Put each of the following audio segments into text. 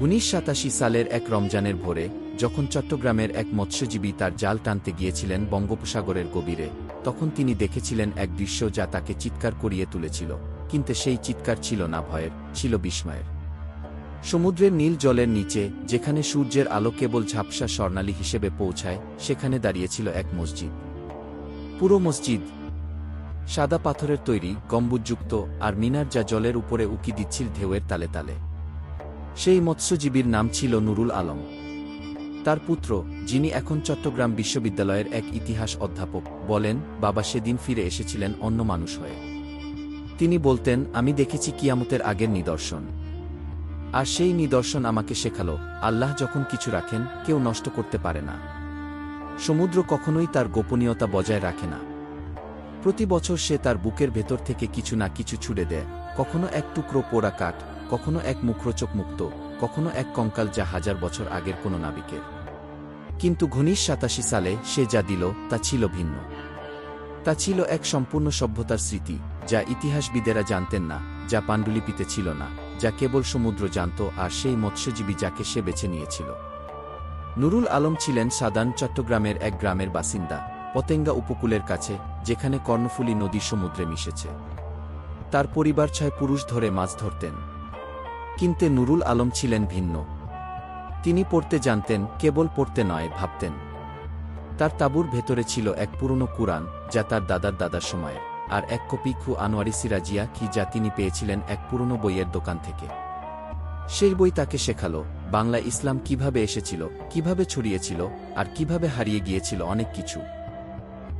উনিশ সাতাশি সালের এক রমজানের ভোরে, যখন চট্টগ্রামের এক মৎস্যজীবী তার জাল টানতে গিয়েছিলেন বঙ্গোপসাগরের গভীরে, তখন তিনি দেখেছিলেন এক দৃশ্য যা তাকে চিৎকার করিয়ে তুলেছিল, কিন্তু সেই চিৎকার ছিল না ভয়ের, ছিল বিস্ময়ের। সমুদ্রের নীল জলের নিচে, যেখানে সূর্যের আলো কেবল ঝাপসা স্বর্ণালী হিসেবে পৌঁছায়, সেখানে দাঁড়িয়েছিল এক মসজিদ। পুরো মসজিদ সাদা পাথরের তৈরি, গম্বুজযুক্ত, আর মিনার যা জলের উপরে উকি দিচ্ছিল ঢেউয়ের তালে তালে। সেই মৎস্যজীবীর নাম ছিল নুরুল আলম। তার পুত্র, যিনি এখন চট্টগ্রাম বিশ্ববিদ্যালয়ের এক ইতিহাস অধ্যাপক, বলেন, বাবা সেদিন ফিরে এসেছিলেন অন্য মানুষ হয়ে। তিনি বলতেন, আমি দেখেছি কিয়ামতের আগের নিদর্শন। আর সেই নিদর্শন আমাকে শেখালো, আল্লাহ যখন কিছু রাখেন, কেউ নষ্ট করতে পারে না। সমুদ্র কখনোই তার গোপনীয়তা বজায় রাখে না। প্রতি বছর সে তার বুকের ভেতর থেকে কিছু না কিছু ছুড়ে দেয়, কখনো এক টুকরো পোড়া কাঠ কখনো এক মুখরোচক মুক্ত, কখনো এক কঙ্কাল যা হাজার বছর আগের কোনো নাবিকের। কিন্তু ঘনিশ সাতাশি সালে সে যা দিল, তা ছিল ভিন্ন। তা ছিল এক সম্পূর্ণ সভ্যতার স্মৃতি, যা ইতিহাসবিদেরা জানতেন না, যা পাণ্ডুলিপিতে ছিল না, যা কেবল সমুদ্র জানত আর সেই মৎস্যজীবী যাকে সে বেছে নিয়েছিল। নুরুল আলম ছিলেন সাদান চট্টগ্রামের এক গ্রামের বাসিন্দা, পতেঙ্গা উপকূলের কাছে, যেখানে কর্ণফুলী নদী সমুদ্রে মিশেছে। তার পরিবার ছয় পুরুষ ধরে মাছ ধরতেন। কিন্তু নুরুল আলম ছিলেন ভিন্ন। তিনি পড়তে জানতেন, কেবল পড়তে নয়, ভাবতেন। তার তাঁবুর ভেতরে ছিল এক পুরনো কুরআন, যা তার দাদার দাদার সময়ের, আর এক কপি খু আনোয়ারি সিরাজিয়া কি যা তিনি পেয়েছিলেন এক পুরনো বইয়ের দোকান থেকে। সেই বই তাকে শেখালো, বাংলা ইসলাম কীভাবে এসেছিল, কীভাবে ছড়িয়েছিল, আর কীভাবে হারিয়ে গিয়েছিল অনেক কিছু।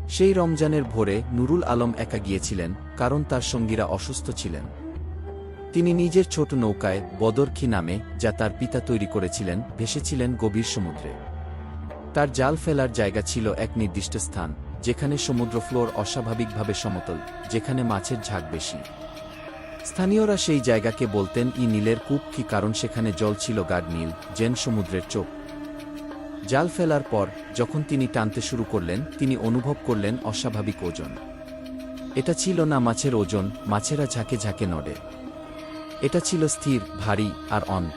সেই রমজানের ভোরে নুরুল আলম একা গিয়েছিলেন, কারণ তার সঙ্গীরা অসুস্থ ছিলেন। তিনি নিজের ছোট নৌকায় বদরখি নামে, যা তার পিতা তৈরি করেছিলেন, ভেসেছিলেন গভীর সমুদ্রে। তার জাল ফেলার জায়গা ছিল এক নির্দিষ্ট স্থান, যেখানে সমুদ্র ফ্লোর অস্বাভাবিকভাবে সমতল, যেখানে মাছের ঝাঁক বেশি। স্থানীয়রা সেই জায়গাকে বলতেন ই নীলের কূপ, কি কারণ সেখানে জল ছিল গাঢ় নীল জেন সমুদ্রের চোখ। জাল ফেলার পর, যখন তিনি টানতে শুরু করলেন, তিনি অনুভব করলেন অস্বাভাবিক ওজন। এটা ছিল না মাছের ওজন, মাছেরা ঝাঁকে ঝাঁকে নড়ে। এটা ছিল স্থির, ভারী আর অন।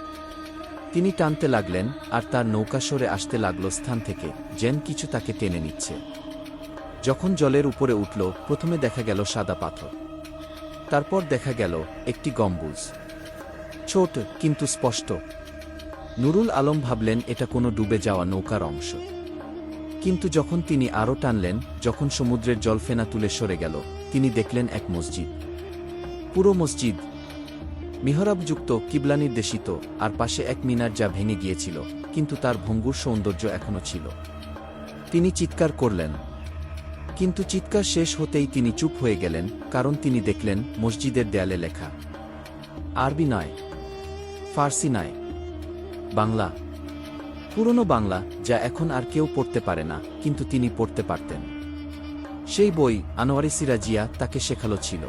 তিনি টানতে লাগলেন আর তার নৌকা সরে আসতে লাগল স্থান থেকে, যেন কিছু তাকে টেনে নিচ্ছে। যখন জলের উপরে উঠল, প্রথমে দেখা গেল সাদা পাথর। তারপর দেখা গেল একটি গম্বুজ। ছোট, কিন্তু স্পষ্ট। নুরুল আলম ভাবলেন এটা কোনো ডুবে যাওয়া নৌকার অংশ। কিন্তু যখন তিনি আরও টানলেন, যখন সমুদ্রের জল ফেনা তুলে সরে গেল, তিনি দেখলেন এক মসজিদ। পুরো মসজিদ মিহরাবযুক্ত কিবলা নির্দেশিত আর পাশে এক মিনার যা ভেঙে গিয়েছিল, কিন্তু তার ভঙ্গুর সৌন্দর্য এখনও ছিল। তিনি চিৎকার করলেন। কিন্তু চিৎকার শেষ হতেই তিনি চুপ হয়ে গেলেন, কারণ তিনি দেখলেন মসজিদের দেয়ালে লেখা, আরবি নয়, ফার্সি নয়, বাংলা। পুরনো বাংলা যা এখন আর কেউ পড়তে পারে না, কিন্তু তিনি পড়তে পারতেন। সেই বই আনোয়ারি সিরাজিয়া তাকে শেখালো ছিল।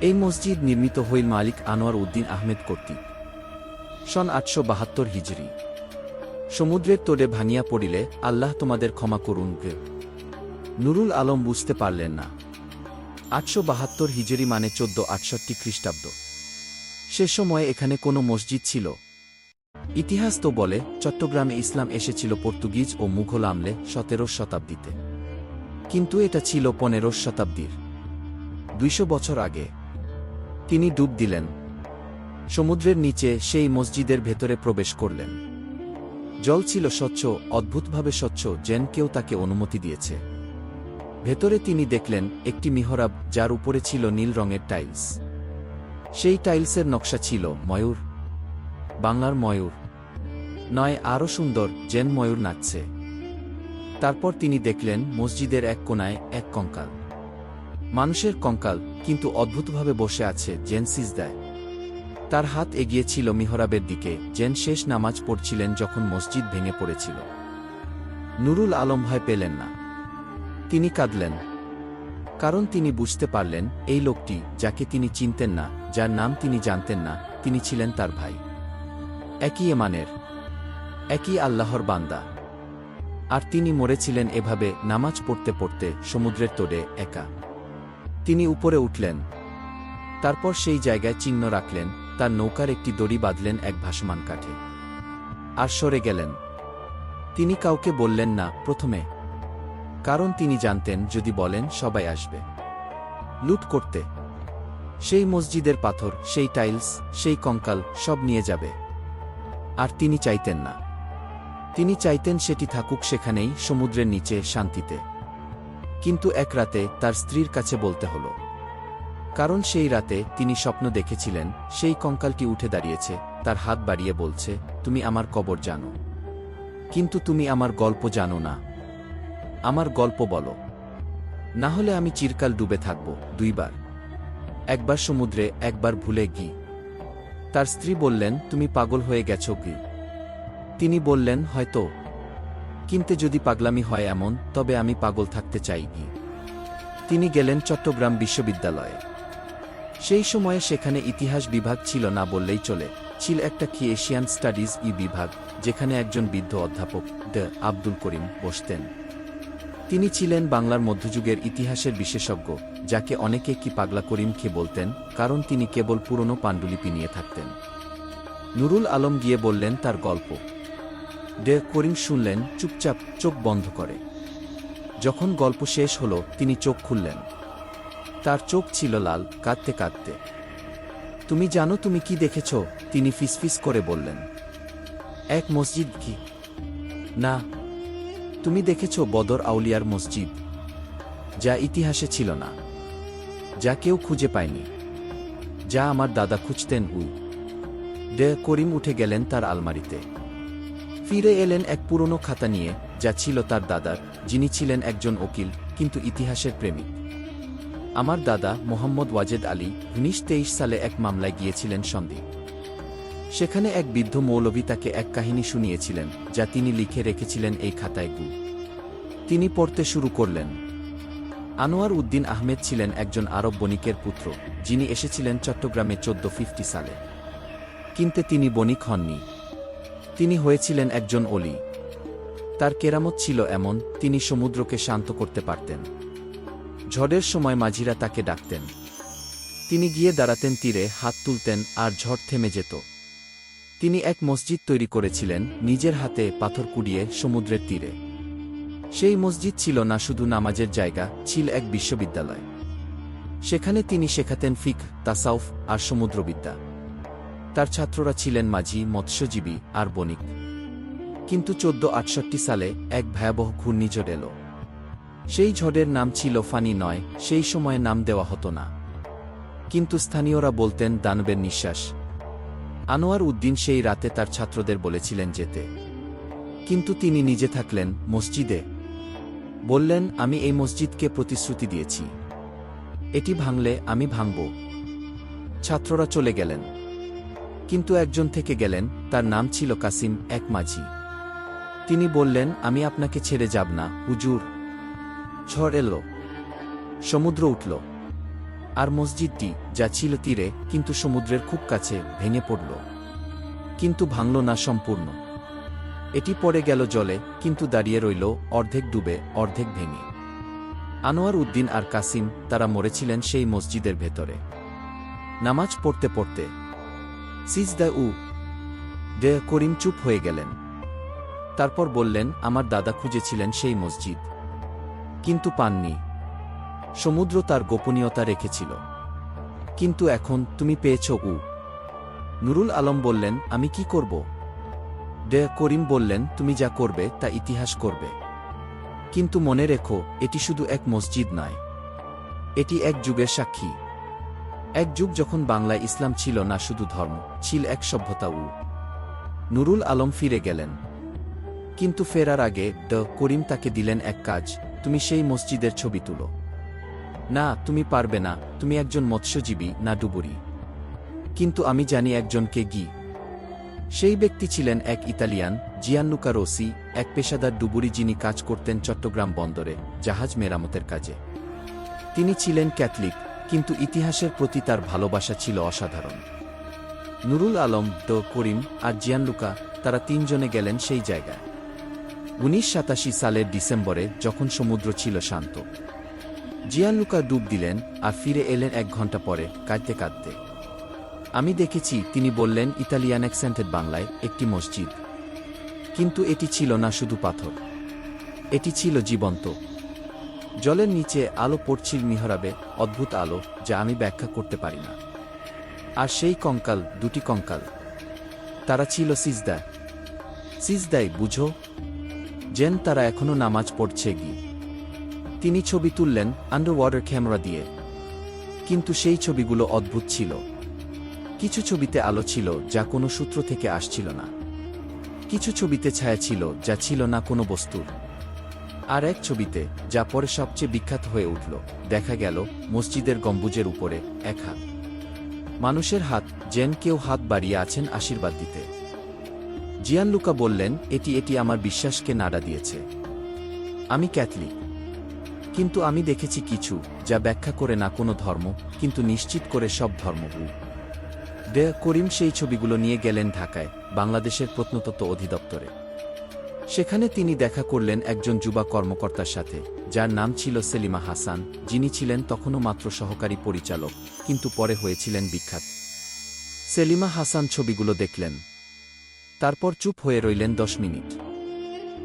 এই মসজিদ নির্মিত হইল মালিক আনোয়ার উদ্দিন আহমেদ কর্তৃক। সন আটশো বাহাত্তর হিজরি। সমুদ্রের তোড়ে ভাঙিয়া পড়িলে আল্লাহ তোমাদের ক্ষমা করুন নুরুল আলম বুঝতে পারলেন না। আটশো বাহাত্তর হিজরি মানে চোদ্দ আটষট্টি খ্রিস্টাব্দ। সে সময় এখানে কোনো মসজিদ ছিল। ইতিহাস তো বলে, চট্টগ্রামে ইসলাম এসেছিল পর্তুগিজ ও মুঘল আমলে সতেরো শতাব্দীতে। কিন্তু এটা ছিল পনেরো শতাব্দীর। দুইশো বছর আগে তিনি ডুব দিলেন। সমুদ্রের নিচে সেই মসজিদের ভেতরে প্রবেশ করলেন। জল ছিল স্বচ্ছ, অদ্ভুতভাবে স্বচ্ছ, যেন কেউ তাকে অনুমতি দিয়েছে। ভেতরে তিনি দেখলেন একটি মিহরাব, যার উপরে ছিল নীল রঙের টাইলস। সেই টাইলসের নকশা ছিল ময়ূর। বাংলার ময়ূর। নয়, আরও সুন্দর জেন ময়ূর নাচছে। তারপর তিনি দেখলেন মসজিদের এক কোনায় এক কঙ্কাল। মানুষের কঙ্কাল কিন্তু অদ্ভুতভাবে বসে আছে, জেন সিজদায় তার হাত এগিয়েছিল মিহরাবের দিকে, জেন শেষ নামাজ পড়ছিলেন যখন মসজিদ ভেঙে পড়েছিল। নুরুল আলম ভয় পেলেন না। তিনি কাঁদলেন। কারণ তিনি বুঝতে পারলেন, এই লোকটি, যাকে তিনি চিনতেন না, যার নাম তিনি জানতেন না, তিনি ছিলেন তার ভাই। একই এমানের একই আল্লাহর বান্দা। আর তিনি মরেছিলেন এভাবে, নামাজ পড়তে পড়তে, সমুদ্রের তোড়ে, একা। তিনি উপরে উঠলেন। তারপর সেই জায়গায় চিহ্ন রাখলেন, তার নৌকার একটি দড়ি বাঁধলেন এক ভাসমান কাঠে। আর সরে গেলেন। তিনি কাউকে বললেন না, প্রথমে। কারণ তিনি জানতেন, যদি বলেন, সবাই আসবে। লুট করতে। সেই মসজিদের পাথর, সেই টাইলস, সেই কঙ্কাল, সব নিয়ে যাবে। আর তিনি চাইতেন না। তিনি চাইতেন সেটি থাকুক সেখানেই, সমুদ্রের নিচে, শান্তিতে। কিন্তু এক রাতে তার স্ত্রীর কাছে বলতে হল। কারণ সেই রাতে তিনি স্বপ্ন দেখেছিলেন, সেই কঙ্কালটি উঠে দাঁড়িয়েছে, তার হাত বাড়িয়ে বলছে, তুমি আমার কবর জানো। কিন্তু তুমি আমার গল্প জানো না। আমার গল্প বলো। না হলে আমি চিরকাল ডুবে থাকব, দুইবার। একবার সমুদ্রে, একবার ভুলে গি। তার স্ত্রী বললেন, তুমি পাগল হয়ে গেছ গি। তিনি বললেন, হয়তো। কিন্তু যদি পাগলামি হয় এমন, তবে আমি পাগল থাকতে চাই গি তিনি গেলেন চট্টগ্রাম বিশ্ববিদ্যালয়ে। সেই সময়ে সেখানে ইতিহাস বিভাগ ছিল না বললেই চলে। ছিল একটা কি এশিয়ান স্টাডিজ ই বিভাগ, যেখানে একজন বৃদ্ধ অধ্যাপক ড আব্দুল করিম, বসতেন। তিনি ছিলেন বাংলার মধ্যযুগের ইতিহাসের বিশেষজ্ঞ, যাকে অনেকে কি পাগলা করিম খে বলতেন, কারণ তিনি কেবল পুরনো পাণ্ডুলিপি নিয়ে থাকতেন। নুরুল আলম গিয়ে বললেন তার গল্প। ডে করিম শুনলেন, চুপচাপ চোখ বন্ধ করে। যখন গল্প শেষ হল, তিনি চোখ খুললেন। তার চোখ ছিল লাল, কাঁদতে কাঁদতে। তুমি জানো তুমি কি দেখেছ? তিনি ফিসফিস করে বললেন। এক মসজিদ কি? না। তুমি দেখেছ বদর আউলিয়ার মসজিদ, যা ইতিহাসে ছিল না, যা কেউ খুঁজে পায়নি, যা আমার দাদা খুঁজতেন উ ডে করিম উঠে গেলেন তার আলমারিতে। ফিরে এলেন এক পুরনো খাতা নিয়ে, যা ছিল তার দাদার, যিনি ছিলেন একজন উকিল, কিন্তু ইতিহাসের প্রেমিক। আমার দাদা মোহাম্মদ ওয়াজেদ আলী, উনিশ তেইশ সালে এক মামলায় গিয়েছিলেন সন্দীপ সেখানে এক বৃদ্ধ মৌলভী তাকে এক কাহিনী শুনিয়েছিলেন, যা তিনি লিখে রেখেছিলেন এই খাতায় গু তিনি পড়তে শুরু করলেন। আনোয়ার উদ্দিন আহমেদ ছিলেন একজন আরব বণিকের পুত্র, যিনি এসেছিলেন চট্টগ্রামে চোদ্দ ফিফটি সালে। কিন্তু তিনি বণিক হননি। তিনি হয়েছিলেন একজন অলি। তার কেরামত ছিল এমন, তিনি সমুদ্রকে শান্ত করতে পারতেন। ঝড়ের সময় মাঝিরা তাকে ডাকতেন। তিনি গিয়ে দাঁড়াতেন তীরে, হাত তুলতেন, আর ঝড় থেমে যেত। তিনি এক মসজিদ তৈরি করেছিলেন, নিজের হাতে পাথর কুড়িয়ে সমুদ্রের তীরে। সেই মসজিদ ছিল না শুধু নামাজের জায়গা, ছিল এক বিশ্ববিদ্যালয়। সেখানে তিনি শেখাতেন ফিক, তাসাউফ, আর সমুদ্রবিদ্যা। তার ছাত্ররা ছিলেন মাঝি, মৎস্যজীবী আর বণিক। কিন্তু চোদ্দ আটষট্টি সালে এক ভয়াবহ ঘূর্ণিঝড় এলো। সেই ঝড়ের নাম ছিল ফানি নয়, সেই সময়ে নাম দেওয়া হতো না। কিন্তু স্থানীয়রা বলতেন দানবের নিঃশ্বাস। আনোয়ার উদ্দিন সেই রাতে তার ছাত্রদের বলেছিলেন যেতে। কিন্তু তিনি নিজে থাকলেন মসজিদে। বললেন, আমি এই মসজিদকে প্রতিশ্রুতি দিয়েছি। এটি ভাঙলে আমি ভাঙব। ছাত্ররা চলে গেলেন। কিন্তু একজন থেকে গেলেন, তার নাম ছিল কাসিম, এক মাঝি। তিনি বললেন, আমি আপনাকে ছেড়ে যাব না, হুজুর। ঝড় এলো। সমুদ্র উঠল। আর মসজিদটি, যা ছিল তীরে, কিন্তু সমুদ্রের খুব কাছে, ভেঙে পড়ল। কিন্তু ভাঙল না সম্পূর্ণ। এটি পড়ে গেল জলে, কিন্তু দাঁড়িয়ে রইল, অর্ধেক ডুবে, অর্ধেক ভেঙে। আনোয়ার উদ্দিন আর কাসিম, তারা মরেছিলেন সেই মসজিদের ভেতরে। নামাজ পড়তে পড়তে সিজদা উ ডে করিম চুপ হয়ে গেলেন। তারপর বললেন, আমার দাদা খুঁজেছিলেন সেই মসজিদ, কিন্তু পাননি। সমুদ্র তার গোপনীয়তা রেখেছিল। কিন্তু এখন তুমি পেয়েছ উ। নুরুল আলম বললেন, আমি কি করব? ডে করিম বললেন, তুমি যা করবে, তা ইতিহাস করবে। কিন্তু মনে রেখো, এটি শুধু এক মসজিদ নয়, এটি এক যুগের সাক্ষী। এক যুগ যখন বাংলায় ইসলাম ছিল না শুধু ধর্ম, ছিল এক সভ্যতা উ। নুরুল আলম ফিরে গেলেন। কিন্তু ফেরার আগে ড করিম তাকে দিলেন এক কাজ, তুমি সেই মসজিদের ছবি তুলো। না, তুমি পারবে না, তুমি একজন মৎস্যজীবী, না ডুবুরি। কিন্তু আমি জানি একজনকে গি। সেই ব্যক্তি ছিলেন এক ইতালিয়ান, জিয়ান্নুকা রোসি, এক পেশাদার ডুবুরি যিনি কাজ করতেন চট্টগ্রাম বন্দরে, জাহাজ মেরামতের কাজে। তিনি ছিলেন ক্যাথলিক কিন্তু ইতিহাসের প্রতি তার ভালোবাসা ছিল অসাধারণ। নুরুল আলম দ করিম আর জিয়ানলুকা তারা তিনজনে গেলেন সেই জায়গায়। উনিশ সাতাশি সালের ডিসেম্বরে যখন সমুদ্র ছিল শান্ত। জিয়ানলুকা ডুব দিলেন আর ফিরে এলেন এক ঘণ্টা পরে কাঁদতে কাঁদতে। আমি দেখেছি তিনি বললেন ইতালিয়ান অ্যাকসেন্টেড বাংলায় একটি মসজিদ। কিন্তু এটি ছিল না শুধু পাথর। এটি ছিল জীবন্ত জলের নিচে আলো পড়ছিল মিহরাবে, অদ্ভুত আলো, যা আমি ব্যাখ্যা করতে পারি না। আর সেই কঙ্কাল, দুটি কঙ্কাল। তারা ছিল সিজদা সিজদাই বুঝো? যেন তারা এখনও নামাজ পড়ছে গি। তিনি ছবি তুললেন আন্ডার ওয়াটার ক্যামেরা দিয়ে। কিন্তু সেই ছবিগুলো অদ্ভুত ছিল। কিছু ছবিতে আলো ছিল, যা কোনো সূত্র থেকে আসছিল না। কিছু ছবিতে ছায়া ছিল, যা ছিল না কোনো বস্তুর। আর এক ছবিতে, যা পরে সবচেয়ে বিখ্যাত হয়ে উঠল, দেখা গেল মসজিদের গম্বুজের উপরে, এক হাত। মানুষের হাত জেন কেউ হাত বাড়িয়ে আছেন আশীর্বাদ দিতে। জিয়ানলুকা বললেন, এটি এটি আমার বিশ্বাসকে নাড়া দিয়েছে। আমি ক্যাথলিক। কিন্তু আমি দেখেছি কিছু, যা ব্যাখ্যা করে না কোনো ধর্ম, কিন্তু নিশ্চিত করে সব ধর্ম দে করিম সেই ছবিগুলো নিয়ে গেলেন ঢাকায়, বাংলাদেশের প্রত্নতত্ত্ব অধিদপ্তরে। সেখানে তিনি দেখা করলেন একজন যুবা কর্মকর্তার সাথে, যার নাম ছিল সেলিমা হাসান, যিনি ছিলেন তখনও মাত্র সহকারী পরিচালক, কিন্তু পরে হয়েছিলেন বিখ্যাত। সেলিমা হাসান ছবিগুলো দেখলেন। তারপর চুপ হয়ে রইলেন দশ মিনিট।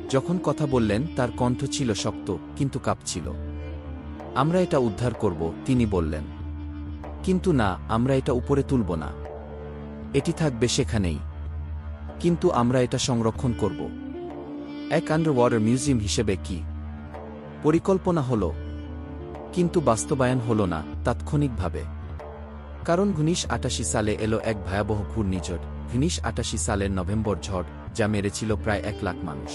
যখন কথা বললেন, তার কণ্ঠ ছিল শক্ত, কিন্তু কাঁপছিল। আমরা এটা উদ্ধার করব, তিনি বললেন। কিন্তু না, আমরা এটা উপরে তুলব না। এটি থাকবে সেখানেই। কিন্তু আমরা এটা সংরক্ষণ করব। এক আন্ডার ওয়াটার মিউজিয়াম হিসেবে কি? পরিকল্পনা হল, কিন্তু বাস্তবায়ন হল না, তাৎক্ষণিকভাবে। কারণ ঘনিশ আটাশি সালে এলো এক ভয়াবহ ঘূর্ণিঝড় ঘনিশ আটাশি সালের নভেম্বর ঝড়, যা মেরেছিল প্রায় এক লাখ মানুষ।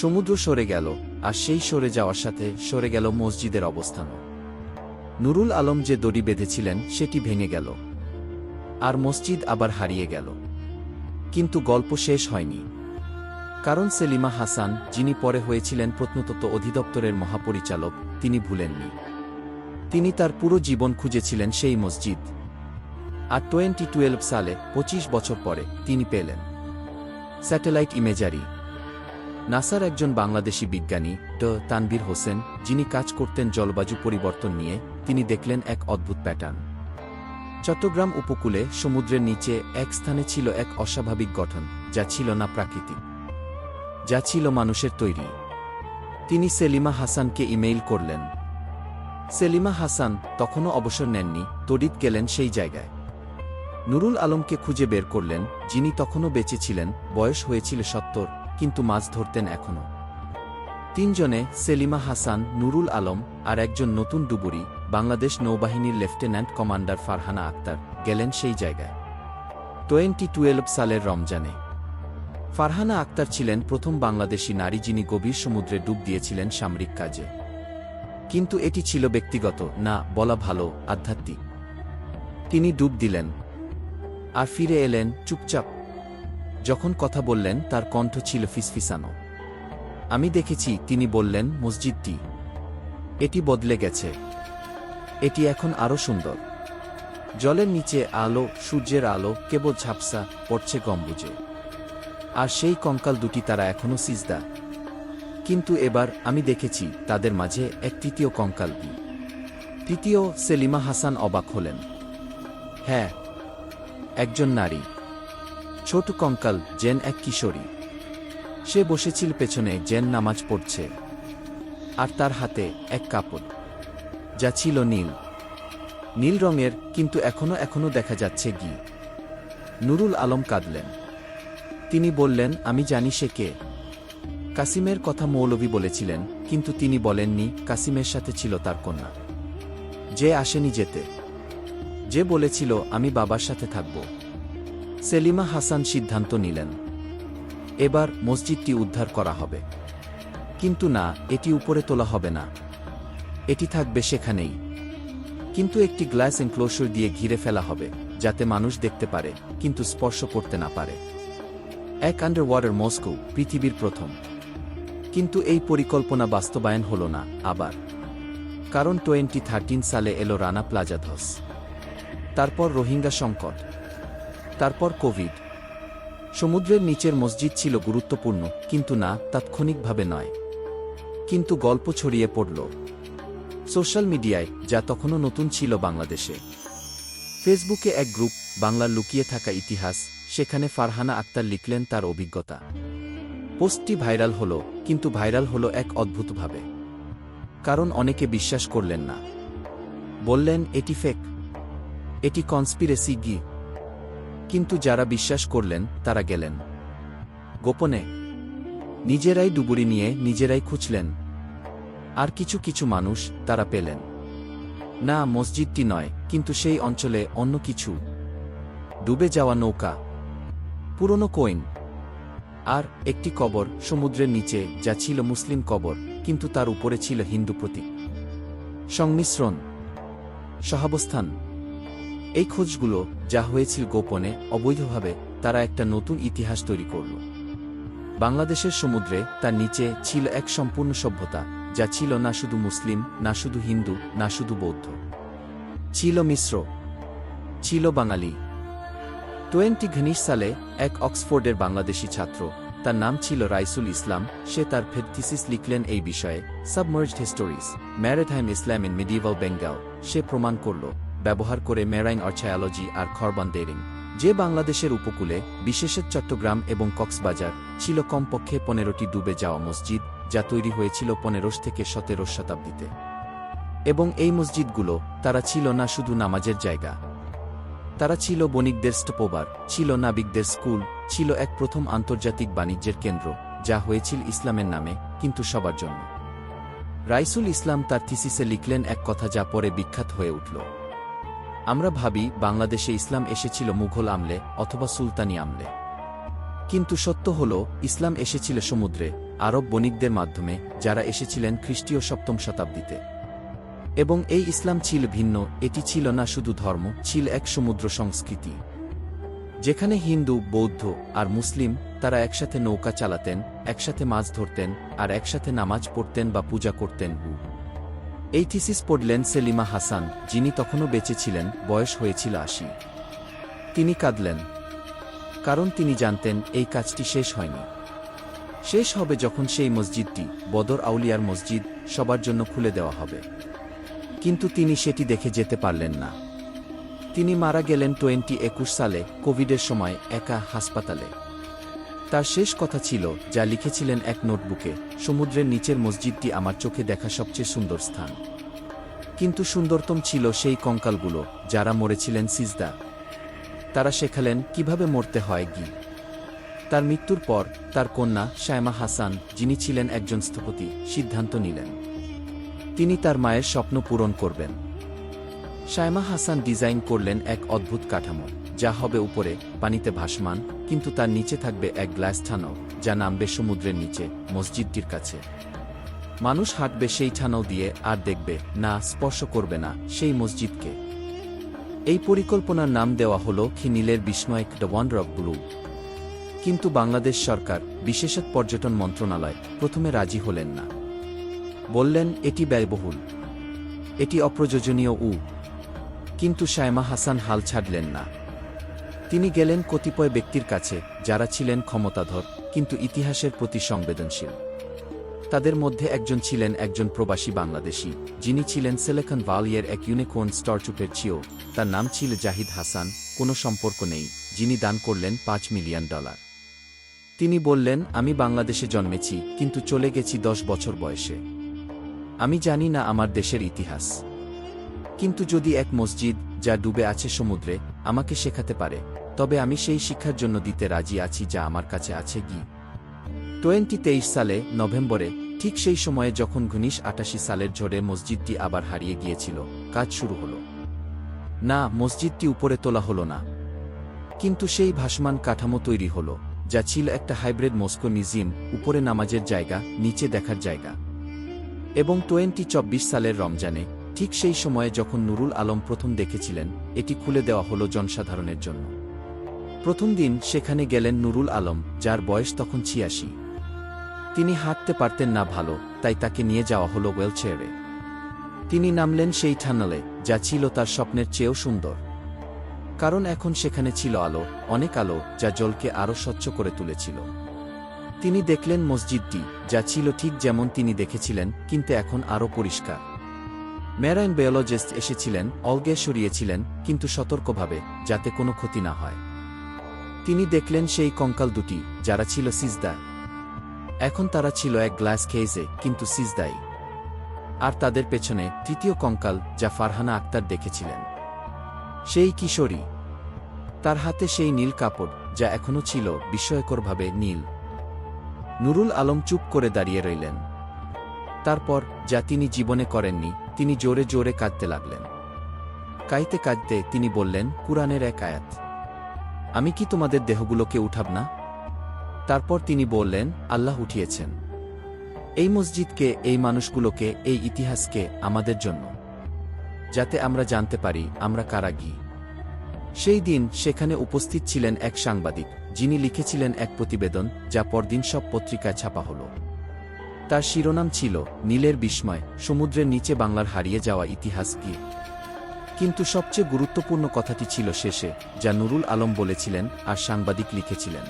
সমুদ্র সরে গেল, আর সেই সরে যাওয়ার সাথে সরে গেল মসজিদের অবস্থানও। নুরুল আলম যে দড়ি বেঁধেছিলেন, সেটি ভেঙে গেল। আর মসজিদ আবার হারিয়ে গেল। কিন্তু গল্প শেষ হয়নি। কারণ সেলিমা হাসান, যিনি পরে হয়েছিলেন প্রত্নতত্ত্ব অধিদপ্তরের মহাপরিচালক, তিনি ভুলেননি। তিনি তার পুরো জীবন খুঁজেছিলেন সেই মসজিদ। আর টোয়েন্টি টুয়েলভ সালে ২৫ বছর পরে, তিনি পেলেন। Satellite imagery. নাসার একজন বাংলাদেশি বিজ্ঞানী, ড তানভীর হোসেন, যিনি কাজ করতেন জলবায়ু পরিবর্তন নিয়ে, তিনি দেখলেন এক অদ্ভুত প্যাটার্ন। চট্টগ্রাম উপকূলে সমুদ্রের নিচে এক স্থানে ছিল এক অস্বাভাবিক গঠন, যা ছিল না প্রাকৃতিক। যা ছিল মানুষের তৈরি। তিনি সেলিমা হাসানকে ইমেইল করলেন। সেলিমা হাসান তখনও অবসর নেননি, তড়িৎ গেলেন সেই জায়গায়। নুরুল আলমকে খুঁজে বের করলেন, যিনি তখনও বেঁচে ছিলেন, বয়স হয়েছিল সত্তর, কিন্তু মাছ ধরতেন এখনও। তিনজনে, সেলিমা হাসান, নুরুল আলম আর একজন নতুন ডুবুরি, বাংলাদেশ নৌবাহিনীর লেফটেন্যান্ট কমান্ডার ফারহানা আক্তার, গেলেন সেই জায়গায়। টোয়েন্টি টুয়েলভ সালের রমজানে। ফারহানা আক্তার ছিলেন প্রথম বাংলাদেশি নারী যিনি গভীর সমুদ্রে ডুব দিয়েছিলেন সামরিক কাজে। কিন্তু এটি ছিল ব্যক্তিগত, না, বলা ভালো, আধ্যাত্মিক। তিনি ডুব দিলেন আর ফিরে এলেন চুপচাপ। যখন কথা বললেন, তার কণ্ঠ ছিল ফিসফিসানো। আমি দেখেছি, তিনি বললেন, মসজিদটি, এটি বদলে গেছে। এটি এখন আরও সুন্দর। জলের নিচে আলো, সূর্যের আলো, কেবল ঝাপসা পড়ছে গম্বুজে। আর সেই কঙ্কাল দুটি তারা এখনও সিজদা। কিন্তু এবার আমি দেখেছি তাদের মাঝে এক তৃতীয় কঙ্কাল তৃতীয় সেলিমা হাসান অবাক হলেন। হ্যাঁ একজন নারী। ছোট কঙ্কাল জেন এক কিশোরী। সে বসেছিল পেছনে জেন নামাজ পড়ছে। আর তার হাতে এক কাপড়, যা ছিল নীল। নীল রঙের, কিন্তু এখনও এখনও দেখা যাচ্ছে গি। নুরুল আলম কাঁদলেন। তিনি বললেন, আমি জানি সে কে। কাসিমের কথা মৌলভী বলেছিলেন, কিন্তু তিনি বলেননি, কাসিমের সাথে ছিল তার কন্যা। যে আসেনি যেতে। যে বলেছিল, আমি বাবার সাথে থাকব। সেলিমা হাসান সিদ্ধান্ত নিলেন। এবার মসজিদটি উদ্ধার করা হবে। কিন্তু না, এটি উপরে তোলা হবে না। এটি থাকবে সেখানেই। কিন্তু একটি গ্লাস এনক্লোশর দিয়ে ঘিরে ফেলা হবে, যাতে মানুষ দেখতে পারে, কিন্তু স্পর্শ করতে না পারে। এক আন্ডার ওয়াটার মস্কো পৃথিবীর প্রথম। কিন্তু এই পরিকল্পনা বাস্তবায়ন হল না, আবার। কারণ টোয়েন্টি থার্টিন সালে এলো রানা প্লাজা ধস তারপর রোহিঙ্গা সংকট। তারপর কোভিড। সমুদ্রের নিচের মসজিদ ছিল গুরুত্বপূর্ণ, কিন্তু না, তাৎক্ষণিকভাবে নয়। কিন্তু গল্প ছড়িয়ে পড়ল। সোশ্যাল মিডিয়ায়, যা তখনও নতুন ছিল বাংলাদেশে। ফেসবুকে এক গ্রুপ, বাংলার লুকিয়ে থাকা ইতিহাস সেখানে ফারহানা আক্তার লিখলেন তার অভিজ্ঞতা। পোস্টটি ভাইরাল হল, কিন্তু ভাইরাল হল এক অদ্ভুতভাবে। কারণ অনেকে বিশ্বাস করলেন না। বললেন, এটি ফেক এটি কনস্পিরেসি গি। কিন্তু যারা বিশ্বাস করলেন, তারা গেলেন। গোপনে, নিজেরাই ডুবুরি নিয়ে নিজেরাই খুঁজলেন। আর কিছু কিছু মানুষ তারা পেলেন। না, মসজিদটি নয়, কিন্তু সেই অঞ্চলে অন্য কিছু। ডুবে যাওয়া নৌকা পুরনো কোয়েন। আর একটি কবর সমুদ্রের নিচে যা ছিল মুসলিম কবর, কিন্তু তার উপরে ছিল হিন্দু প্রতীক। সংমিশ্রণ। সহাবস্থান। এই খোঁজগুলো যা হয়েছিল গোপনে, অবৈধভাবে, তারা একটা নতুন ইতিহাস তৈরি করল। বাংলাদেশের সমুদ্রে তার নিচে ছিল এক সম্পূর্ণ সভ্যতা, যা ছিল না শুধু মুসলিম, না শুধু হিন্দু, না শুধু বৌদ্ধ। ছিল মিশ্র। ছিল বাঙালি। টোয়েন্টি ঘনিশ সালে এক অক্সফোর্ডের বাংলাদেশি ছাত্র, তার নাম ছিল রাইসুল ইসলাম, সে তার ফেথিসিস লিখলেন এই বিষয়ে, submerged histories maritime Islam in medieval Bengal সে প্রমাণ করল, ব্যবহার করে মেরাইন অর্চায়োলজি আর খরবান দেরিং, যে বাংলাদেশের উপকূলে, বিশেষত চট্টগ্রাম এবং কক্সবাজার, ছিল কমপক্ষে পনেরোটি ডুবে যাওয়া মসজিদ, যা তৈরি হয়েছিল পনেরোশ থেকে সতেরো শতাব্দীতে। এবং এই মসজিদগুলো তারা ছিল না শুধু নামাজের জায়গা তারা ছিল বণিকদের স্টপোবার ছিল নাবিকদের স্কুল, ছিল এক প্রথম আন্তর্জাতিক বাণিজ্যের কেন্দ্র, যা হয়েছিল ইসলামের নামে, কিন্তু সবার জন্য। রাইসুল ইসলাম তার থিসিসে লিখলেন এক কথা যা পরে বিখ্যাত হয়ে উঠল। আমরা ভাবি, বাংলাদেশে ইসলাম এসেছিল মুঘল আমলে অথবা সুলতানি আমলে। কিন্তু সত্য হল, ইসলাম এসেছিল সমুদ্রে, আরব বণিকদের মাধ্যমে, যারা এসেছিলেন খ্রিস্টীয় সপ্তম শতাব্দীতে। এবং এই ইসলাম ছিল ভিন্ন, এটি ছিল না শুধু ধর্ম, ছিল এক সমুদ্র সংস্কৃতি। যেখানে হিন্দু, বৌদ্ধ আর মুসলিম, তারা একসাথে নৌকা চালাতেন, একসাথে মাছ ধরতেন আর একসাথে নামাজ পড়তেন বা পূজা করতেন। এই থিসিস পড়লেন সেলিমা হাসান, যিনি তখনও বেঁচে ছিলেন, বয়স হয়েছিল আশি। তিনি কাঁদলেন, কারণ তিনি জানতেন এই কাজটি শেষ হয়নি। শেষ হবে যখন সেই মসজিদটি বদর আউলিয়ার মসজিদ সবার জন্য খুলে দেওয়া হবে। কিন্তু তিনি সেটি দেখে যেতে পারলেন না। তিনি মারা গেলেন টোয়েন্টি একুশ সালে কোভিডের সময় একা হাসপাতালে। তার শেষ কথা ছিল, যা লিখেছিলেন এক নোটবুকে, সমুদ্রের নিচের মসজিদটি আমার চোখে দেখা সবচেয়ে সুন্দর স্থান। কিন্তু সুন্দরতম ছিল সেই কঙ্কালগুলো, যারা মরেছিলেন সিজদা। তারা শেখালেন কীভাবে মরতে হয় গি। তার মৃত্যুর পর, তার কন্যা শায়মা হাসান, যিনি ছিলেন একজন স্থপতি, সিদ্ধান্ত নিলেন। তিনি তার মায়ের স্বপ্ন পূরণ করবেন। শায়মা হাসান ডিজাইন করলেন এক অদ্ভুত কাঠামো, যা হবে উপরে পানিতে ভাসমান, কিন্তু তার নিচে থাকবে এক গ্লাস ঠানো যা নামবে সমুদ্রের নিচে, মসজিদটির কাছে। মানুষ হাঁটবে সেই ঠানো দিয়ে আর দেখবে, না, স্পর্শ করবে না, সেই মসজিদকে। এই পরিকল্পনার নাম দেওয়া হল খিনিলের বিস্ময়ক দ্য ওয়ান্ডার অফ ব্লু। কিন্তু বাংলাদেশ সরকার, বিশেষত পর্যটন মন্ত্রণালয়, প্রথমে রাজি হলেন না। বললেন, এটি ব্যয়বহুল। এটি অপ্রয়োজনীয়, উ। কিন্তু শায়মা হাসান হাল ছাড়লেন না। তিনি গেলেন কতিপয় ব্যক্তির কাছে, যারা ছিলেন ক্ষমতাধর, কিন্তু ইতিহাসের প্রতি সংবেদনশীল। তাদের মধ্যে একজন ছিলেন একজন প্রবাসী বাংলাদেশী, যিনি ছিলেন সেলেখন ভালিয়ের এক ইউনিকর্ন স্টরচুপের চিও তার নাম ছিল জাহিদ হাসান, কোনো সম্পর্ক নেই, যিনি দান করলেন পাঁচ মিলিয়ন ডলার। তিনি বললেন, আমি বাংলাদেশে জন্মেছি, কিন্তু চলে গেছি দশ বছর বয়সে। আমি জানি না আমার দেশের ইতিহাস। কিন্তু যদি এক মসজিদ, যা ডুবে আছে সমুদ্রে, আমাকে শেখাতে পারে, তবে আমি সেই শিক্ষার জন্য দিতে রাজি আছি যা আমার কাছে আছে গি। টোয়েন্টি তেইশ সালে, নভেম্বরে, ঠিক সেই সময়ে যখন ঘনিশ আটাশি সালের ঝড়ে মসজিদটি আবার হারিয়ে গিয়েছিল, কাজ শুরু হল। না, মসজিদটি উপরে তোলা হলো না। কিন্তু সেই ভাসমান কাঠামো তৈরি হল, যা ছিল একটা হাইব্রিড মস্কো মিউজিয়াম উপরে নামাজের জায়গা, নিচে দেখার জায়গা। এবং টোয়েন্টি চব্বিশ সালের রমজানে, ঠিক সেই সময়ে যখন নুরুল আলম প্রথম দেখেছিলেন, এটি খুলে দেওয়া হলো জনসাধারণের জন্য। প্রথম দিন সেখানে গেলেন নুরুল আলম, যার বয়স তখন ছিয়াশি। তিনি হাঁটতে পারতেন না ভালো, তাই তাকে নিয়ে যাওয়া হলো ওয়েলচেয়ারে। তিনি নামলেন সেই ঠান্নালে যা ছিল তার স্বপ্নের চেয়েও সুন্দর। কারণ এখন সেখানে ছিল আলো, অনেক আলো, যা জলকে আরও স্বচ্ছ করে তুলেছিল। তিনি দেখলেন মসজিদটি, যা ছিল ঠিক যেমন তিনি দেখেছিলেন, কিন্তু এখন আরও পরিষ্কার। ম্যারাইন বায়োলজিস্ট এসেছিলেন, অলগে সরিয়েছিলেন, কিন্তু সতর্কভাবে, যাতে কোনো ক্ষতি না হয়। তিনি দেখলেন সেই কঙ্কাল দুটি, যারা ছিল সিজদায়। এখন তারা ছিল এক গ্লাস কেজে কিন্তু সিজদাই আর তাদের পেছনে তৃতীয় কঙ্কাল, যা ফারহানা আক্তার দেখেছিলেন। সেই কিশোরী। তার হাতে সেই নীল কাপড়, যা এখনও ছিল বিস্ময়করভাবে নীল। নুরুল আলম চুপ করে দাঁড়িয়ে রইলেন। তারপর, যা তিনি জীবনে করেননি, তিনি জোরে জোরে কাঁদতে লাগলেন। কাইতে কাঁদতে তিনি বললেন, কুরআনের এক আয়াত। আমি কি তোমাদের দেহগুলোকে উঠাব না? তারপর তিনি বললেন, আল্লাহ উঠিয়েছেন। এই মসজিদকে, এই মানুষগুলোকে, এই ইতিহাসকে আমাদের জন্য। যাতে আমরা জানতে পারি, আমরা কারা গি? সেই দিন সেখানে উপস্থিত ছিলেন এক সাংবাদিক, যিনি লিখেছিলেন এক প্রতিবেদন, যা পরদিন সব পত্রিকায় ছাপা হল। তার শিরোনাম ছিল, নীলের বিস্ময়, সমুদ্রের নিচে বাংলার হারিয়ে যাওয়া ইতিহাস কি? কিন্তু সবচেয়ে গুরুত্বপূর্ণ কথাটি ছিল শেষে, যা নুরুল আলম বলেছিলেন আর সাংবাদিক লিখেছিলেন।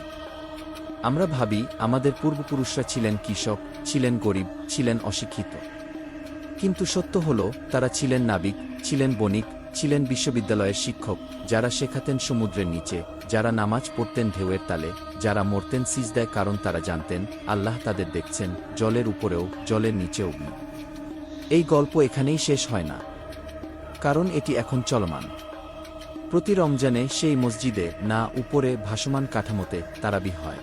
আমরা ভাবি, আমাদের পূর্বপুরুষরা ছিলেন কৃষক, ছিলেন গরিব, ছিলেন অশিক্ষিত। কিন্তু সত্য হল, তারা ছিলেন নাবিক, ছিলেন বণিক ছিলেন বিশ্ববিদ্যালয়ের শিক্ষক, যারা শেখাতেন সমুদ্রের নিচে, যারা নামাজ পড়তেন ঢেউয়ের তালে, যারা মরতেন সিজ দেয় কারণ তারা জানতেন, আল্লাহ তাদের দেখছেন, জলের উপরেও, জলের নিচেও এই গল্প এখানেই শেষ হয় না। কারণ এটি এখন চলমান। প্রতি রমজানে সেই মসজিদে না উপরে ভাসমান কাঠামোতে তারাবি হয়।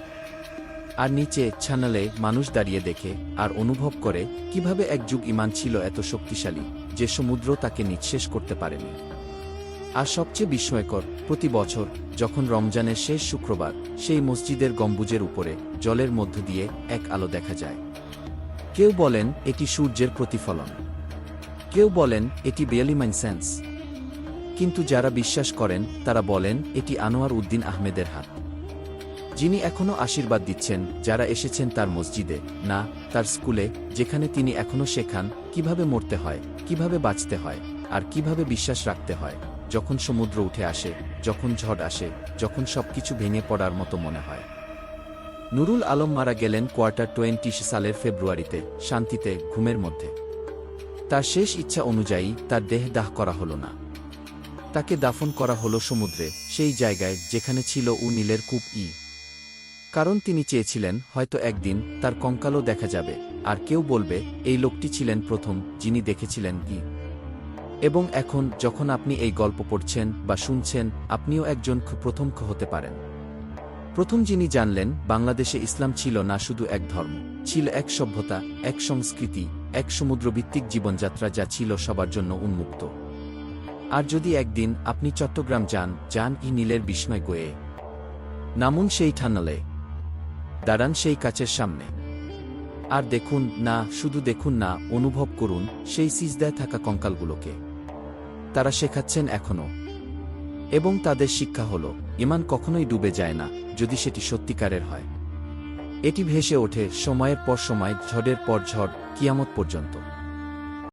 আর নিচে ছানালে মানুষ দাঁড়িয়ে দেখে, আর অনুভব করে, কীভাবে এক যুগ ইমান ছিল এত শক্তিশালী। যে সমুদ্র তাকে নিঃশেষ করতে পারেনি। আর সবচেয়ে বিস্ময়কর, প্রতি বছর, যখন রমজানের শেষ শুক্রবার, সেই মসজিদের গম্বুজের উপরে, জলের মধ্য দিয়ে, এক আলো দেখা যায়। কেউ বলেন, এটি সূর্যের প্রতিফলন। কেউ বলেন, এটি বেলিমাইন সেন্স। কিন্তু যারা বিশ্বাস করেন, তারা বলেন, এটি আনোয়ার উদ্দিন আহমেদের হাত। যিনি এখনও আশীর্বাদ দিচ্ছেন, যারা এসেছেন তার মসজিদে, না, তার স্কুলে, যেখানে তিনি এখনও শেখান কীভাবে মরতে হয়, কীভাবে বাঁচতে হয়, আর কীভাবে বিশ্বাস রাখতে হয়। যখন সমুদ্র উঠে আসে, যখন ঝড় আসে, যখন সবকিছু ভেঙে পড়ার মতো মনে হয়। নুরুল আলম মারা গেলেন কোয়ার্টার টোয়েন্টি সালের ফেব্রুয়ারিতে, শান্তিতে, ঘুমের মধ্যে। তার শেষ ইচ্ছা অনুযায়ী তার দেহ দাহ করা হল না। তাকে দাফন করা হলো সমুদ্রে, সেই জায়গায় যেখানে ছিল উ নীলের কূপ ই। কারণ তিনি চেয়েছিলেন, হয়তো একদিন তার কঙ্কালও দেখা যাবে, আর কেউ বলবে, এই লোকটি ছিলেন প্রথম, যিনি দেখেছিলেন কি। এবং এখন, যখন আপনি এই গল্প পড়ছেন বা শুনছেন, আপনিও একজন প্রথম হতে পারেন। প্রথম যিনি জানলেন, বাংলাদেশে ইসলাম ছিল না শুধু এক ধর্ম, ছিল এক সভ্যতা, এক সংস্কৃতি, এক সমুদ্রভিত্তিক জীবনযাত্রা যা ছিল সবার জন্য উন্মুক্ত। আর যদি একদিন আপনি চট্টগ্রাম যান যান ই নীলের বিস্ময় গয়ে। নামুন সেই ঠান্নালে দাঁড়ান সেই কাচের সামনে। আর দেখুন না, শুধু দেখুন না, অনুভব করুন সেই সিজদায় থাকা কঙ্কালগুলোকে। তারা শেখাচ্ছেন এখনও এবং তাদের শিক্ষা হল, ইমান কখনোই ডুবে যায় না, যদি সেটি সত্যিকারের হয়। এটি ভেসে ওঠে সময়ের পর সময়, ঝড়ের পর ঝড়, কিয়ামত পর্যন্ত।